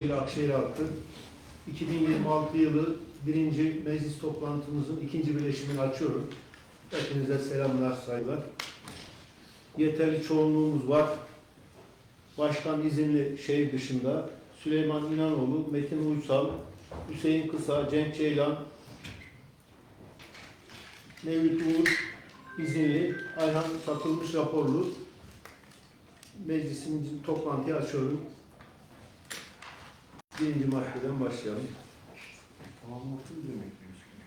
ile Akşehir halkı 2026 yılı birinci meclis toplantımızın ikinci bileşimini açıyorum. Hepinize selamlar, saygılar. Yeterli çoğunluğumuz var. Başkan izinli şehir dışında Süleyman İnanoğlu, Metin Uysal, Hüseyin Kısa, Cenk Ceylan, Mevlüt Uğur izinli, Ayhan Satılmış raporlu. Meclisimizin toplantıyı açıyorum. Birinci maddeden başlayalım. Tamamlattı mı demek?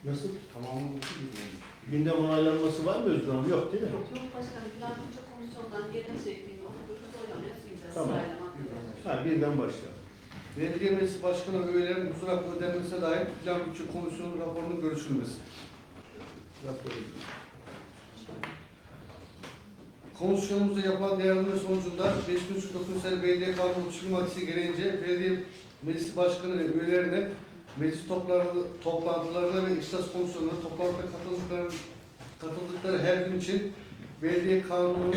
Nasıl? Tamamlattı mı demek? Gündem onaylanması var mı Özgür Hanım? Yok değil mi? Yok başkanım, plan bütçe komisyondan yerine çektiğim o dokuz oylamayı yapacağız. Tamam. Ha, birden başlayalım. Belediye Meclisi Başkanı huzur hakkı ödenmesine dair Plan Bütçe Komisyonu raporunun görüşülmesi. Raporu. Komisyonumuzda yapılan değerlendirme sonucunda 5309 sayılı Belediye Kanunu 30 maddesi gereğince Belediye Meclisi Başkanı ve üyelerine meclis toplantılarına, ve İhtisas Komisyonu'na toplantıda katıldıkları, katıldıkları her gün için Belediye Kanunu'nun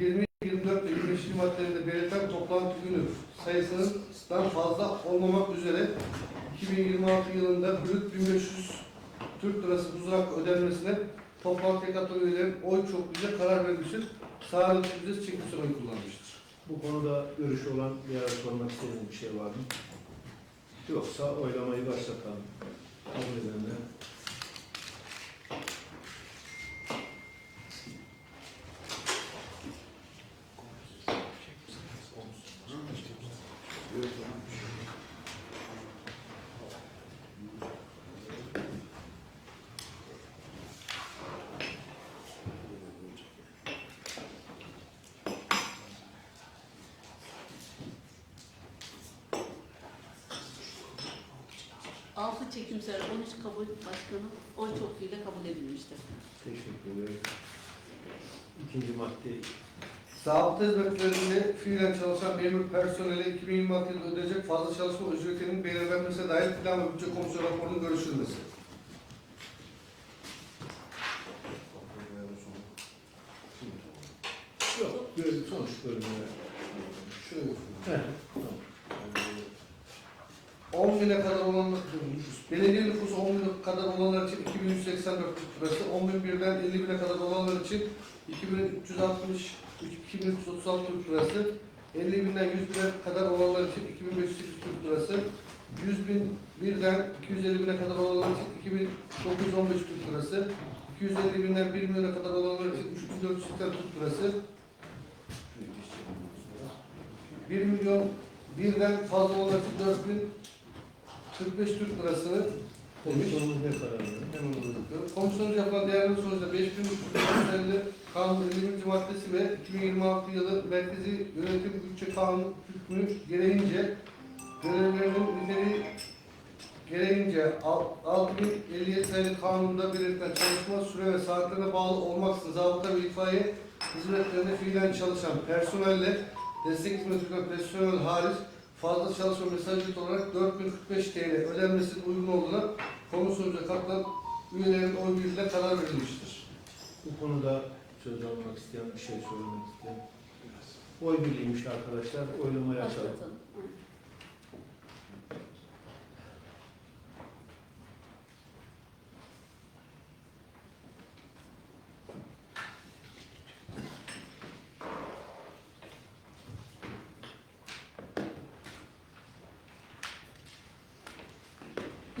20, 24 ve 25. maddelerinde belirtilen toplantı günü sayısından fazla olmamak üzere 2026 yılında brüt 1500 Türk Lirası huzur hakkı ödenmesine toplantıya katılan üyelerin oy çokluğuyla karar verilmiştir. Sağlıklı ücret çekimsi oy kullanmıştır. Bu konuda görüşü olan bir ara sormak istediğiniz bir şey var mı? Yoksa oylamayı başlatalım. altı 6 çekimser, 13 kabul başkanı oy çokluğuyla kabul edilmiştir. Teşekkür ederim. İkinci madde. Sağlık hizmetlerinde fiilen çalışan memur personeli 2026 yılında ödeyecek fazla çalışma ücretinin belirlenmesi dair plan ve bütçe komisyonu raporunun görüşülmesi. Yok, gördüm sonuç bölümü. Şöyle. Heh, tamam. 10 bine kadar olan. Belediye nüfusu 10 bine kadar olanlar için 2184 Türk lirası, 10 bin birden 50 bine kadar olanlar için 2360 2336 Türk lirası, 50 binden 100 bine kadar olanlar için 2508 Türk lirası, 100 bin birden 250 bine kadar olanlar için 2915 Türk lirası, 250 binden 1 milyona kadar olanlar için 3480 Türk lirası, 1 milyon birden fazla olanlar için 4000 45 Türk hemen uyguluyor. Komisyonun yapılan değerli sonuçta 5350 Kanun 50. maddesi ve 2026 yılı Merkezi Yönetim Bütçe Kanunu hükmü gereğince görevlerinin niteliği gereğince 6057 sayılı kanunda belirtilen çalışma süre ve saatlerine bağlı olmaksızın zabıta ve itfaiye hizmetlerinde fiilen çalışan personelle destek hizmeti personel hariç fazla çalışma mesaj ücreti olarak 4045 TL ödenmesinin uygun olduğuna komisyonumuza katılan üyelerin oy birliğiyle karar verilmiştir. Bu konuda söz almak isteyen, bir şey söylemek isteyen. Oy birliğiymiş arkadaşlar. Oylamayı açalım.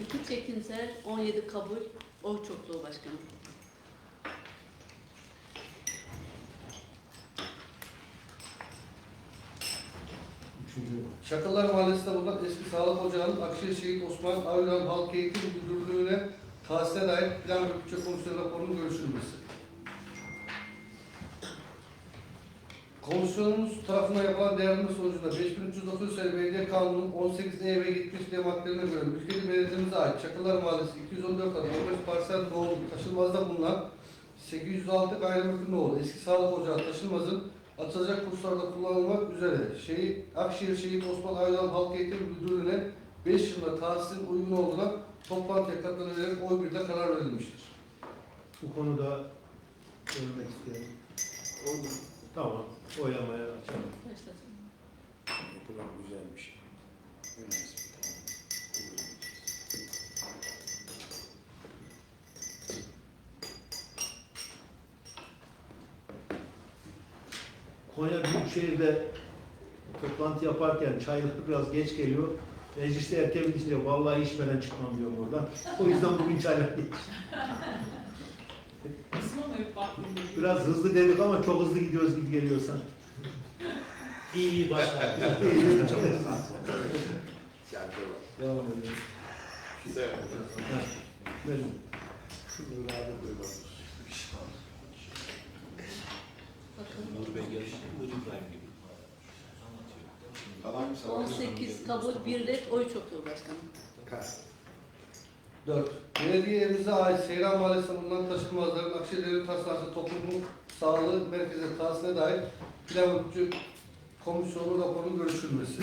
Başlatalım. Hı. İki çekimser, 17 kabul, oy çokluğu başkanım. Çakıllar Mahallesi'nde bulunan eski sağlık ocağının Akşehir Şehit Osman Avlan Halk Eğitim Müdürlüğü'ne tahsile dair plan ve bütçe komisyonu raporunun görüşülmesi. Komisyonumuz tarafından yapılan değerlendirme sonucunda 5309 sayılı belediye kanunun 18 E ve 70 D maddelerine göre ülkeli belediyemize ait Çakıllar Mahallesi 214 adı 15 parsel doğum taşınmazda bulunan 806 gayrimenkul oğlu eski sağlık ocağı taşınmazın atılacak kurslarda kullanılmak üzere şehit, Akşehir Şehit Osman Aylan Halk Eğitim Müdürlüğü'ne 5 yılda tahsilin uygun olduğuna toplantıya üyelerin oy birle karar verilmiştir. Bu konuda söylemek isteyen. Tamam. Oylamaya açalım. Başlasın. Program güzelmiş. Şey. Konya Büyükşehir'de toplantı yaparken çaylar biraz geç geliyor. Mecliste erken bitince vallahi içmeden çıkmam diyorum oradan. O yüzden bugün çaylar geç. Biraz hızlı dedik ama çok hızlı gidiyoruz gibi geliyor sana. İyi iyi başlar. Devam edelim. Verin. Bakın. Nur Bey geldi. Nur İbrahim gibi. Anlatıyor. 18 kabul, bir red, oy çokluğu başkanım. 4. Belediyemize ait Seyran Mahallesi'nde bulunan taşınmazların Akşehir'in Taşlansı Toplum Sağlığı Merkezi tahsiline dair plan komisyonu raporunun görüşülmesi.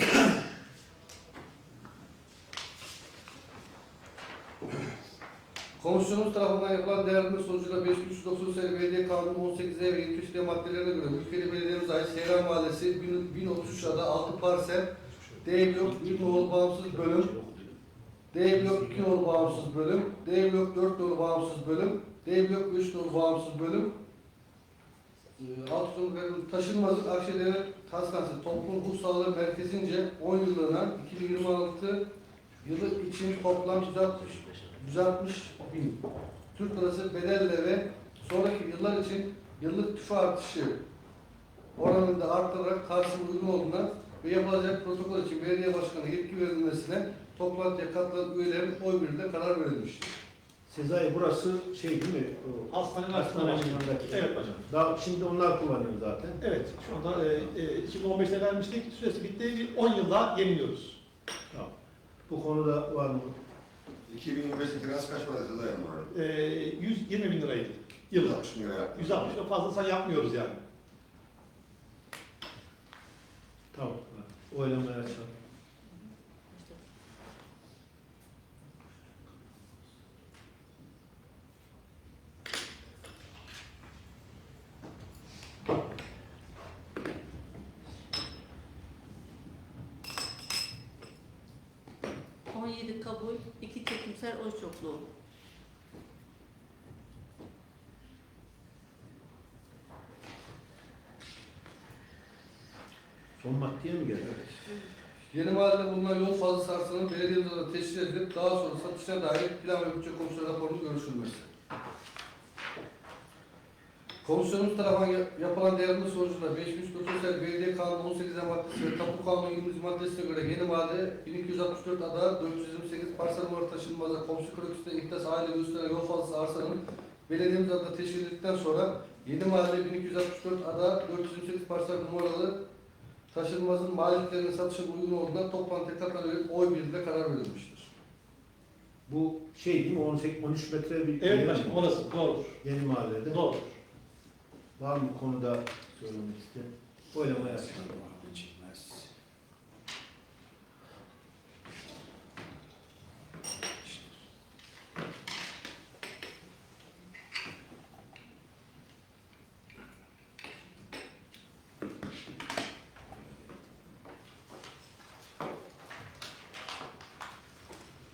Komisyonumuz tarafından yapılan değerlendirme sonucunda 5390 sayılı belediye kanunu 18 ve 73 maddelerine göre ülkeli belediyemize ait Seyran Mahallesi 1033 ada 6 parsel D blok 1 nolu bağımsız bölüm D blok 2 nolu bağımsız bölüm, D blok 4 nolu bağımsız bölüm, D blok 3 nolu bağımsız bölüm, Ee, alt sınıfların taşınmazlık Akşehir'de Taskansı Toplum Hukuk Sağlığı Merkezi'nce 10 yıllığına 2026 yılı için toplam 160, 160 bin. Türk lirası bedelle ve sonraki yıllar için yıllık tüfe artışı oranında arttırarak karşılığı uygun olduğuna ve yapılacak protokol için belediye başkanı yetki verilmesine toplantıya katılan üyelerin oy birliğiyle karar verilmiştir. Sezai burası şey değil mi? O Hastane Hastane başkanı. başkanındaki. Evet hocam. Daha şimdi onlar kullanıyor zaten. Evet, şu anda e, e, 2015'te vermiştik, süresi bitti, bir 10 yılda yeniliyoruz. Tamam. Bu konuda var mı? 2025'te kiraz kaç para ceza yanıyor? E, 120 bin liraydı yılda. 160 lira yaptı. 160 lira fazlasını yapmıyoruz yani. Tamam. Oylamaya açalım. 17 kabul, 2 çekimsel oy çokluğu. Son maddeye mi geldi? Yeni mahallede bulunan yol fazlası arsanın belediyemize de teşkil edilip daha sonra satışına dair plan ve bütçe komisyonu raporunun görüşülmesi. Komisyonumuz tarafından ya- yapılan değerlendirme sonucunda 5390 sayılı belediye kanunu 18 maddesi ve tapu kanunu 20 maddesine göre yeni mahalle 1264 ada 428 parsel numara taşınmaza komşu kroküste ihtas aile gösteren yol fazlası arsanın belediyemiz adına teşkil edildikten sonra yeni mahalle 1264 ada 428 parsel numaralı taşınmazın maliklerinin satışına uygun olduğundan toplantıya katılan oy birliğiyle karar verilmiştir. Bu şey değil mi? 18, 13 metre bir Evet başkanım, orası doğru. Yeni mahallede. Doğru. Var mı konuda söylemek isteyen? Oylamaya açalım. Hı.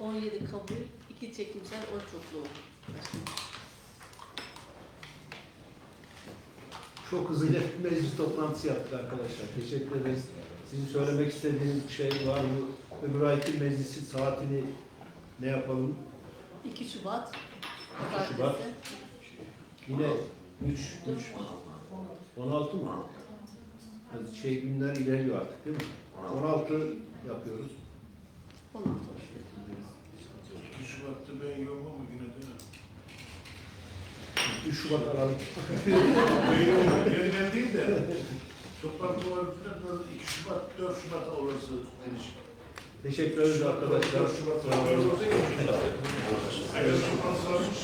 17 kabul, 2 çekimsel oy çokluğu. Başkanım. Çok hızlıca bir meclis toplantısı yaptık arkadaşlar. Teşekkür ederiz. Sizin söylemek istediğiniz bir şey var mı? Öbür ayki meclisi saatini ne yapalım? 2 Şubat. 2 Şubat. Yine 3, 3, 16 mı? Yani şey günler ilerliyor artık değil mi? 16 yapıyoruz. 16. 2 Şubat'ta ben yokum. 3 Şubat Aralık. Ben yokum. Yeniden değil de. Toplantı böyle 2 Şubat, 4 Şubat olursa erişim. Teşekkür ederiz arkadaşlar. 4 Şubat Sağ olun. olursa erişim. Hayır, toplantı varmış.